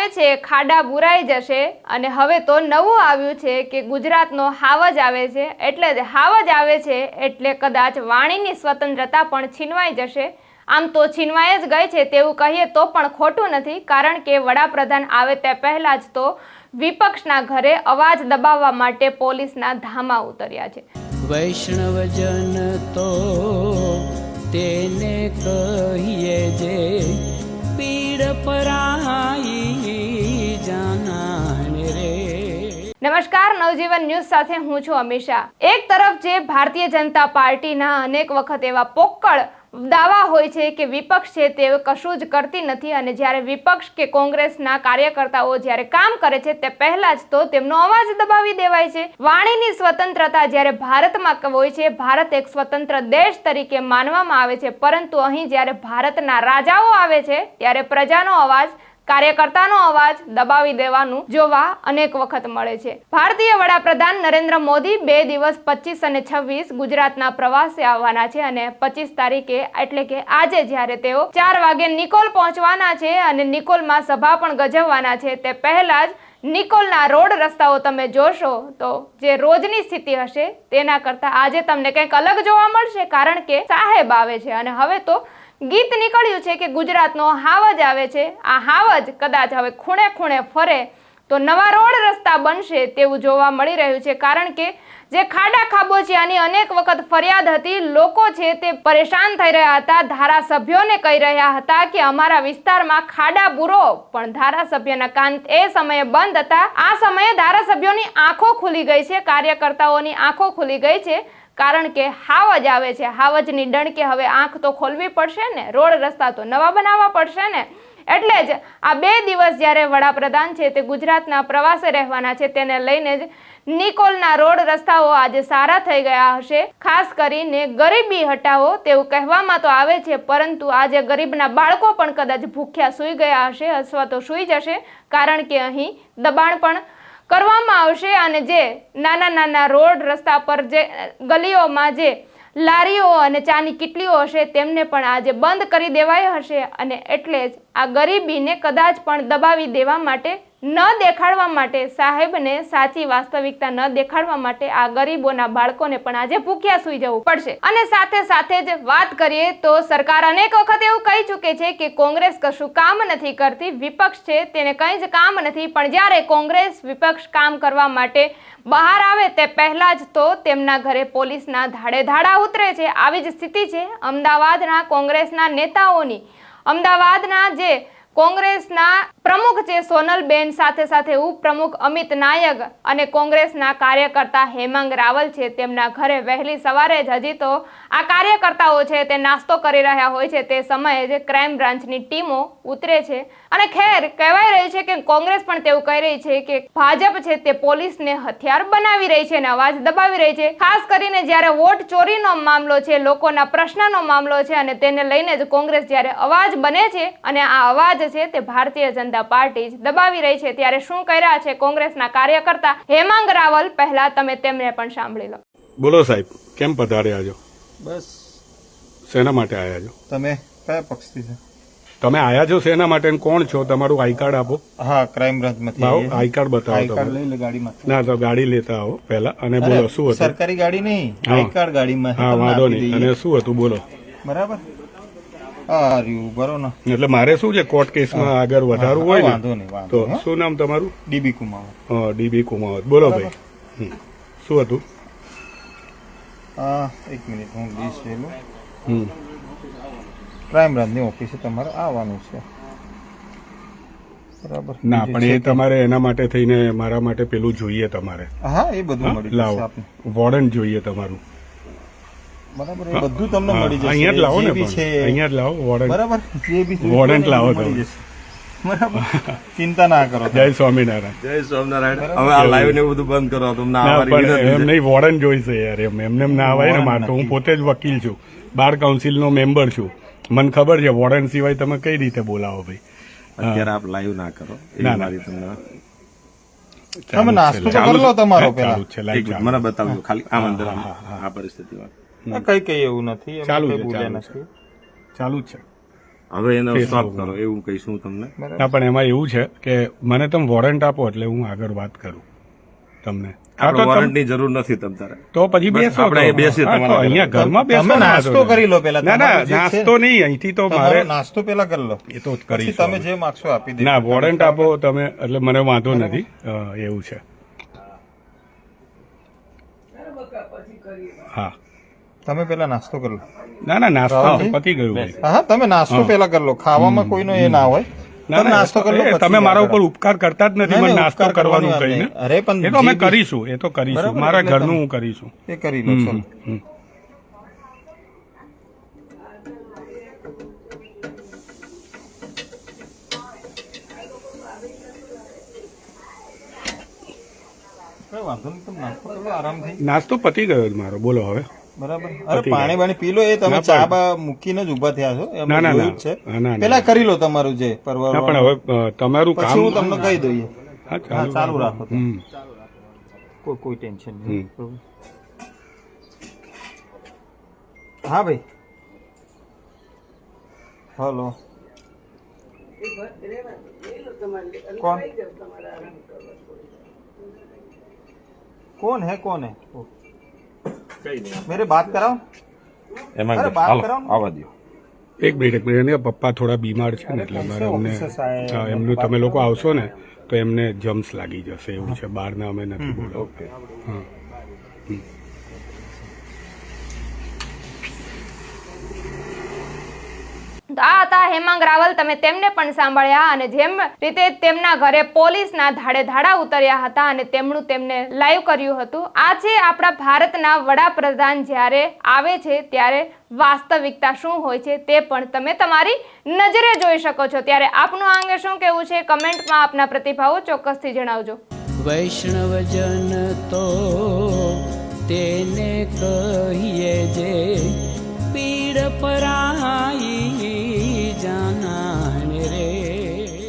આવે છે, ખાડા બુરાઈ જશે અને હવે તો નવું આવ્યું છે કે ગુજરાતનો હાવજ આવે છે, એટલે જ હાવજ આવે છે, એટલે કદાચ વાણીની સ્વતંત્રતા પણ છીનવાઈ જશે. આમ તો છીનવાઈ જ ગઈ છે તેવું કહીએ તો પણ ખોટું નથી, કારણ કે વડાપ્રધાન આવે તે પહેલા જ તો વિપક્ષના ઘરે અવાજ દબાવવા માટે પોલીસના ધામા ઉતર્યા છે. વૈષ્ણવજન તો તેને કહીએ નમસ્કાર, નવજીવન ન્યૂઝ સાથે હું છું અમિશા એક તરફ જે ભારતીય જનતા પાર્ટીના અનેક વખત એવા પોક્કળ દાવા હોય છે કે વિપક્ષ છે તે કશું જ કરતી નથી અને જ્યારે વિપક્ષ કે કોંગ્રેસના કાર્યકર્તાઓ જ્યારે કામ કરે છે તે પહેલા જ તો તેમનો અવાજ દબાવી દેવાય છે. વાણીની સ્વતંત્રતા જ્યારે ભારતમાં હોય છે, ભારત એક સ્વતંત્ર દેશ તરીકે માનવામાં આવે છે, પરંતુ અહીં જ્યારે ભારતના રાજાઓ આવે છે, ત્યારે પ્રજાનો અવાજ કાર્યકર્તાનો અવાજ દબાવી દેવાનું જોવા અનેક વખત મળે છે. ભારતીય વડાપ્રધાન નરેન્દ્ર મોદી બે દિવસ પચીસ અને છવ્વીસ ગુજરાતના પ્રવાસે આવવાના છે અને પચીસ તારીખે એટલે કે આજે જ્યારે તેઓ ચાર વાગે નિકોલ પહોંચવાના છે અને નિકોલમાં સભા પણ ગજવવાના છે, તે પહેલા જ નિકોલના રોડ રસ્તાઓ તમે જોશો તો જે રોજની સ્થિતિ હશે તેના કરતાં આજે તમને કંઈક અલગ જોવા મળશે કારણ કે સાહેબ આવે છે અને હવે તો ગીત નીકળ્યું છે કે ગુજરાતનો હાવજ આવે છે. આ હાવજ કદાચ હવે ખૂણે ખૂણે ફરે તો નવા રોડ રસ્તા બનશે તેવું જોવા મળી રહ્યું છે. કારણ કે જે ખાડા ખાબોચિયાની અનેક વખત ફરિયાદ હતી. લોકો છે તે પરેશાન થઈ રહ્યા હતા. ધારાસભ્યોને કહી રહ્યા હતા કે અમારા વિસ્તારમાં ખાડા બુરો, પણ ધારાસભ્યના કાન એ સમયે બંધ હતા. આ સમયે ધારાસભ્યોની આંખો ખુલી ગઈ છે. કાર્યકર્તાઓની આંખો ખુલી ગઈ છે. કારણ કે હાવજ આવે છે, હાવજની ડણકે હવે આંખ તો ખોલવી પડશે ને, રોડ રસ્તા તો નવા બનાવવા પડશે ને. એટલે જ આ બે દિવસ જ્યારે વડાપ્રધાન છે તે ગુજરાતના પ્રવાસે રહેવાના છે, તેને લઈને જ નિકોલના રોડ રસ્તાઓ આજે સારા થઈ ગયા હશે. ખાસ કરીને ગરીબી હટાવો તેવું કહેવામાં તો આવે છે, પરંતુ આજે ગરીબના બાળકો પણ કદાચ ભૂખ્યા સૂઈ ગયા હશે અથવા તો સૂઈ જશે, કારણ કે અહીં દબાણ પણ કરવામાં આવશે અને જે નાના નાના રોડ રસ્તા પર જે ગલીઓમાં જે લારીઓ અને ચાની કિટલીઓ હશે તેમને પણ આજે બંધ કરી દેવાય હશે અને એટલે જ આ ગરીબીને કદાચ પણ દબાવી દેવા માટે ન દેખાડવા માટે સાહેબને સાચી વાસ્તવિકતા ન દેખાડવા માટે આ ગરીબોના બાળકોને પણ આજે ભૂખ્યા સૂઈ જવું પડશે. અને સાથે સાથે જ વાત કરીએ તો સરકાર અનેક વખત એવું કહી ચૂકે છે કે કોંગ્રેસ કશું કામ નથી કરતી, વિપક્ષ છે તેને કંઈ જ કામ નથી, પણ જ્યારે કોંગ્રેસ વિપક્ષ કામ કરવા માટે બહાર આવે તે પહેલાં જ તો તેમના ઘરે પોલીસના ધાડે ધાડા ઉતરે છે. આવી જ સ્થિતિ છે. અમદાવાદના કોંગ્રેસના નેતાઓની. અમદાવાદના જે કોંગ્રેસના પ્રમુખ છે સોનલબેન સાથે સાથે ઉપપ્રમુખ અમિત નાયક અને કોંગ્રેસના કાર્યકર્તા હેમાંગ રાવલ છે, તેમના ઘરે વહેલી સવારે જ હજી તો આ કાર્યકર્તાઓ છે તે નાસ્તો કરી રહ્યા હોય છે તે સમયે જ ક્રાઇમ બ્રાન્ચની ટીમો ઉતરે છે. અને ખેર, કહેવાય રહી છે કે કોંગ્રેસ પણ તેવું કહી રહી છે કે ભાજપ છે તે પોલીસને હથિયાર બનાવી રહી છે અને અવાજ દબાવી રહી છે. ખાસ કરીને જ્યારે વોટ ચોરીનો મામલો છે, લોકોના પ્રશ્નનો મામલો છે અને તેને લઈને જ કોંગ્રેસ જ્યારે અવાજ બને છે અને આ અવાજ છે તે ભારતીય જનતા પાર્ટી જ દબાવી રહી છે. ત્યારે શું કહી રહ્યા છે કોંગ્રેસના કાર્યકર્તા હેમાંગ રાવલ? પહેલા તમે તેમને પણ સાંભળી લો. બોલો સાહેબ, કેમ પધાર્યા છો? બસ. શેના માટે આયા છો? તમે કયા પક્ષથી છે? તમે આયા છો શેના માટે કોણ છો? તમારું આઈ કાર્ડ આપો. હા ક્રાઇમ બ્રાન્ચમાંથી આવો આઈ કાર્ડ બતાવો આઈ કાર્ડ. લઈ લે ગાડીમાં ના તો ગાડી લેતા આવો પહેલા અને બોલો શું હતું? સરકારી ગાડી નહીં આઈ કાર્ડ ગાડીમાં. હા વાંધો નહીં. અને શું હતું? બોલો. બરાબર? એટલે મારે શું છે? કોર્ટ કેસમાં આગળ વધારવું હોય ને તો શું નામ તમારું? DB Kumar DB Kumawat. બોલો ભાઈ. શું હતું? એક મિનિટ હું લિસ્ટ જોઈ લઉં. ક્રાઇમ બ્રાન્ચની ઓફિસે તમારે આવવાનું છે. બરાબર. ના પણ એ તમારે એના માટે થઈને મારા માટે પેલું જોઈએ તમારે. હા એ બધું મળી જશે લાવો. આપને. વોર્ડન જોઈએ તમારું. બરાબર એ બધું તમને મળી જશે. અહીંયા જ લાવો ને અહીંયા જ લાવો વોર્ડન બરાબર જે બી જોઈતું વોર્ડન્ટ હોય ને લાવો મળી તમે. જશે. બરાબર. ચિંતા ના કરો જય સ્વામિનારાયણ. જય સ્વામિનારાયણ. હવે આ લાઈવ ને બધું બંધ કરો તમને એમ નહીં વોર્ડન જોઈશે યાર એમ એમને એમ ના આવે ને મારે હું પોતે જ વકીલ છું. બાર કાઉન્સિલનો મેમ્બર છું. મને ખબર છે વોર્ડન સિવાય તમે કઈ રીતે બોલાવો ભાઈ? અત્યારે આપ લાઈવ ના કરો. એ ના, ના. મારી તમને તમે નાસ્તો કરી લો તમારો પેલા. ચાલુ છે લાઈવ એક મને બતાવજો ખાલી. આ મંદિર આ પરિસ્થિતિમાં. કઈ કઈ એવું નથી. ચાલુ છે, ચાલુ છે. હવે એને સ્ટોપ કરો એવું કહીશું તમને. ના પણ એમાં એવું છે કે મને તમે વોરંટ આપો એટલે હું આગળ વાત કરું તમને. વોરંટની જરૂર નથી તમ તારે તો પછી બેસો આપણે બેસીએ અહીંયા ઘરમાં બેસો ને નાસ્તો કરી લો પહેલા. ના ના નાસ્તો નહીં અહીંથી તો મારે નાસ્તો પેલા કરી લો. એ તો કરી તમે જે માગશો આપી દે ના વોરંટ આપો તમે એટલે મને વાંધો નથી. એવું છે. હા. તમે પેલા નાસ્તો કરી લો. ના ના નાસ્તો પતી ગયું હા તમે નાસ્તો પેલા કરી લો. ખાવામાં કોઈનો એ ના હોય. નાસ્તો કરી લો તમે મારા ઉપર ઉપકાર કરતા જ નથી મને નાસ્તો કરવાનું કહીને અરે પણ એ તો અમે કરીશું એ તો કરીશું. મારા ઘરનું હું કરીશું. એ કરી લો ચલો. નાસ્તો પતી ગયો મારો. બોલો હવે. બરાબર. અરે પાણી બાણી પી લો એ તમે ચા બા મૂકીને જ ઊભા થયા છો. ના ના છે. પેલા કરી લો તમારું જે પરવાર પણ હવે તમારું કામ હું તમને કહી દઈએ. હા ચાલુ રાખો. કોઈ કોઈ ટેન્શન નહીં. હા ભાઈ. હલો. કોણ? કોણ હે કોણ હે? ઓકે. मेरे बात कराओ એમાં અરે, બાત હાલો, કરો ને. આવવા દો એક મિનિટ એક મિનિટ એના પપ્પા થોડા બીમાર છે ને એટલે મારે એમને ઓફિસે સાહેબ, હા, એમનું તમે લોકો આવશો ને તો એમને જમ્સ લાગી જશે એવું છે બહારના અમે નથી બોલાવતા હા તો આ હતા હેમાંગ રાવલ, તમે તેમને પણ સાંભળ્યા અને જેમ રીતે તેમના ઘરે પોલીસના ધાડે ધાડા ઉતર્યા હતા અને તેમનું તેમને લાઈવ કર્યું હતું આજે આપણા ભારતના વડાપ્રધાન જ્યારે આવે છે ત્યારે વાસ્તવિકતા શું હોય છે તે પણ તમે તમારી નજરે જોઈ શકો છો. ત્યારે આપનું આ અંગે શું કહેવું છે કમેન્ટમાં આપના પ્રતિભાવો ચોક્કસથી જણાવજો. વૈષ્ણવજન તો તેને કહીએ જે પીડ પરા